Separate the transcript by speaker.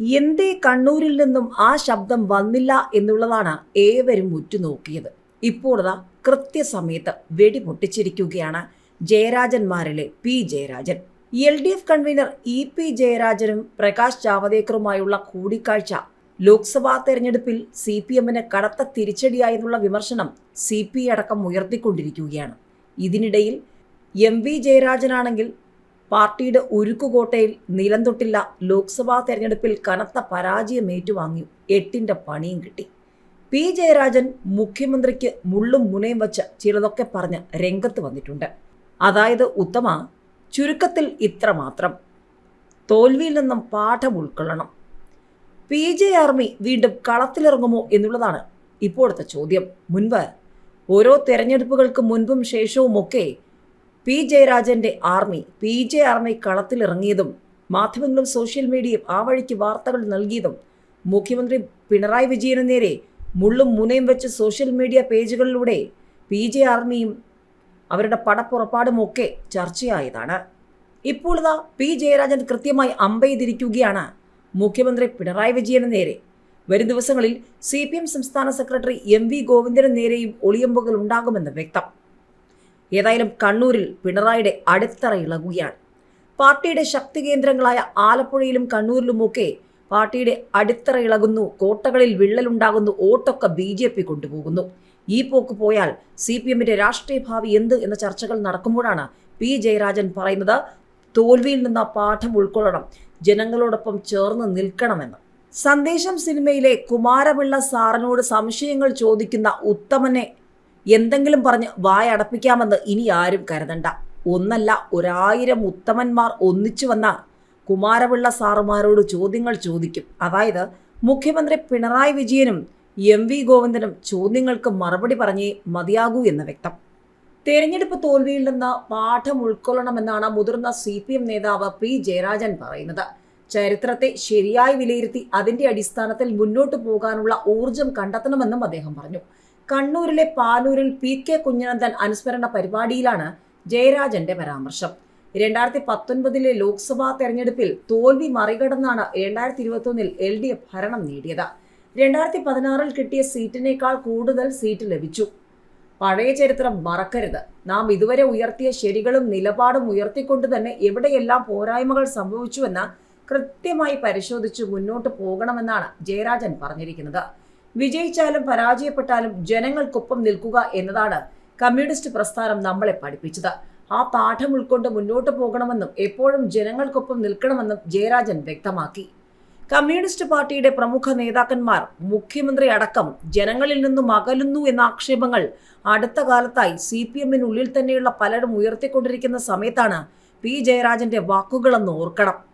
Speaker 1: എന്തേ കണ്ണൂരിൽ നിന്നും ആ ശബ്ദം വന്നില്ല എന്നുള്ളതാണ് ഏവരും ഉറ്റുനോക്കിയത്. ഇപ്പോഴതാ കൃത്യസമയത്ത് വെടിപൊട്ടിച്ചിരിക്കുകയാണ് ജയരാജന്മാരിലെ P Jayarajan. L D F convener E P ജയരാജനും Prakash ജാവദേക്കറുമായുള്ള കൂടിക്കാഴ്ച. ലോക്സഭാ തെരഞ്ഞെടുപ്പിൽ സി പി എമ്മിന് കടത്ത തിരിച്ചടിയായെന്നുള്ള വിമർശനം സി പി അടക്കം ഉയർത്തിക്കൊണ്ടിരിക്കുകയാണ്. ഇതിനിടയിൽ എം വി ജയരാജനാണെങ്കിൽ പാർട്ടിയുടെ ഉരുക്കുകോട്ടയിൽ നിലം തൊട്ടില്ല ലോക്സഭാ തെരഞ്ഞെടുപ്പിൽ കനത്ത പരാജയം ഏറ്റുവാങ്ങി എട്ടിന്റെ പണിയും കിട്ടി. പി ജയരാജൻ മുഖ്യമന്ത്രിക്ക് മുള്ളും മുനയും വച്ച് ചിലതൊക്കെ പറഞ്ഞ് രംഗത്ത് വന്നിട്ടുണ്ട്. അതായത് ഉത്തമ ചുരുക്കത്തിൽ ഇത്ര മാത്രം. തോൽവിയിൽ നിന്നും പാഠം ഉൾക്കൊള്ളണം. പി ജെ ആർമി വീണ്ടും കളത്തിലിറങ്ങുമോ എന്നുള്ളതാണ് ഇപ്പോഴത്തെ ചോദ്യം. മുൻപ് ഓരോ തെരഞ്ഞെടുപ്പുകൾക്ക് മുൻപും ശേഷവുമൊക്കെ പി ജയരാജന്റെ ആർമി പി ജെ ആർമി കളത്തിലിറങ്ങിയതും മാധ്യമങ്ങളും സോഷ്യൽ മീഡിയയും ആ വഴിക്ക് വാർത്തകൾ നൽകിയതും മുഖ്യമന്ത്രി പിണറായി വിജയന് നേരെ മുള്ളും മുനയും വെച്ച് സോഷ്യൽ മീഡിയ പേജുകളിലൂടെ പി ജെ ആർമിയും അവരുടെ പടപ്പുറപ്പാടും ഒക്കെ ചർച്ചയായതാണ്. ഇപ്പോൾ ഇതാ പി ജയരാജൻ കൃത്യമായി അമ്പെയ്തിരിക്കുകയാണ് മുഖ്യമന്ത്രി പിണറായി വിജയന് നേരെ. വരും ദിവസങ്ങളിൽ സി പി എം സംസ്ഥാന സെക്രട്ടറി എം വി ഗോവിന്ദന് നേരെയും ഒളിയമ്പുകൾ ഉണ്ടാകുമെന്ന് വ്യക്തം. ഏതായാലും കണ്ണൂരിൽ പിണറായിയുടെ അടിത്തറ ഇളകുകയാണ്. പാർട്ടിയുടെ ശക്തി കേന്ദ്രങ്ങളായ ആലപ്പുഴയിലും കണ്ണൂരിലുമൊക്കെ പാർട്ടിയുടെ അടിത്തറ ഇളകുന്നു. കോട്ടകളിൽ വിള്ളലുണ്ടാകുന്നു. ഓട്ടൊക്കെ ബി ജെ പി കൊണ്ടുപോകുന്നു. ഈ പോക്ക് പോയാൽ സി പി എമ്മിന്റെ രാഷ്ട്രീയ ഭാവി എന്ത് എന്ന ചർച്ചകൾ നടക്കുമ്പോഴാണ് പി ജയരാജൻ പറയുന്നത്. തോൽവിയിൽ നിന്ന് പാഠം ഉൾക്കൊള്ളണം. ജനങ്ങളോടൊപ്പം ചേർന്ന് നിൽക്കണമെന്ന്. സന്ദേശം സിനിമയിലെ കുമാരപിള്ള സാറിനോട് സംശയങ്ങൾ ചോദിക്കുന്ന ഉത്തമനെ എന്തെങ്കിലും പറഞ്ഞ് വായടപ്പിക്കാമെന്ന് ഇനി ആരും കരുതണ്ട. ഒന്നല്ല ഒരായിരം ഉത്തമന്മാർ ഒന്നിച്ചു വന്നാൽ കുമാരപിള്ള സാറുമാരോട് ചോദ്യങ്ങൾ ചോദിക്കും. അതായത് മുഖ്യമന്ത്രി പിണറായി വിജയനും എം വി ഗോവിന്ദനും ചോദ്യങ്ങൾക്ക് മറുപടി പറഞ്ഞേ മതിയാകൂ എന്ന് വ്യക്തം. തെരഞ്ഞെടുപ്പ് തോൽവിയിൽ നിന്ന് പാഠം ഉൾക്കൊള്ളണമെന്നാണ് മുതിർന്ന സി പി എം നേതാവ് പി ജയരാജൻ പറയുന്നത്. ചരിത്രത്തെ ശരിയായി വിലയിരുത്തി അതിന്റെ അടിസ്ഥാനത്തിൽ മുന്നോട്ടു പോകാനുള്ള ഊർജം കണ്ടെത്തണമെന്നും അദ്ദേഹം പറഞ്ഞു. കണ്ണൂരിലെ പാലൂരിൽ പി കെ കുഞ്ഞനന്ദൻ അനുസ്മരണ പരിപാടിയിലാണ് ജയരാജന്റെ പരാമർശം. രണ്ടായിരത്തി പത്തൊൻപതിലെ ലോക്സഭാ തെരഞ്ഞെടുപ്പിൽ തോൽവി മറികടന്നാണ് രണ്ടായിരത്തി ഇരുപത്തൊന്നിൽ എൽ ഡി എഫ് ഭരണം നേടിയത്. രണ്ടായിരത്തി പതിനാറിൽ കിട്ടിയ സീറ്റിനേക്കാൾ കൂടുതൽ സീറ്റ് ലഭിച്ചു. പഴയ ചരിത്രം മറക്കരുത്. നാം ഇതുവരെ ഉയർത്തിയ ശരികളും നിലപാടും ഉയർത്തിക്കൊണ്ട് തന്നെ എവിടെയെല്ലാം പോരായ്മകൾ സംഭവിച്ചുവെന്ന് കൃത്യമായി പരിശോധിച്ച് മുന്നോട്ട് പോകണമെന്നാണ് ജയരാജൻ പറഞ്ഞിരിക്കുന്നത്. വിജയിച്ചാലും പരാജയപ്പെട്ടാലും ജനങ്ങൾക്കൊപ്പം നിൽക്കുക എന്നതാണ് കമ്മ്യൂണിസ്റ്റ് പ്രസ്ഥാനം നമ്മളെ പഠിപ്പിച്ചത്. ആ പാഠം ഉൾക്കൊണ്ട് മുന്നോട്ട് പോകണമെന്നും എപ്പോഴും ജനങ്ങൾക്കൊപ്പം നിൽക്കണമെന്നും ജയരാജൻ വ്യക്തമാക്കി. കമ്മ്യൂണിസ്റ്റ് പാർട്ടിയുടെ പ്രമുഖ നേതാക്കന്മാർ മുഖ്യമന്ത്രി അടക്കം ജനങ്ങളിൽ നിന്നും അകലുന്നു എന്ന ആക്ഷേപങ്ങൾ അടുത്ത കാലത്തായി സി പി എമ്മിനുള്ളിൽ തന്നെയുള്ള പലരും ഉയർത്തിക്കൊണ്ടിരിക്കുന്ന സമയത്താണ് പി ജയരാജന്റെ വാക്കുകളെന്ന് ഓർക്കണം.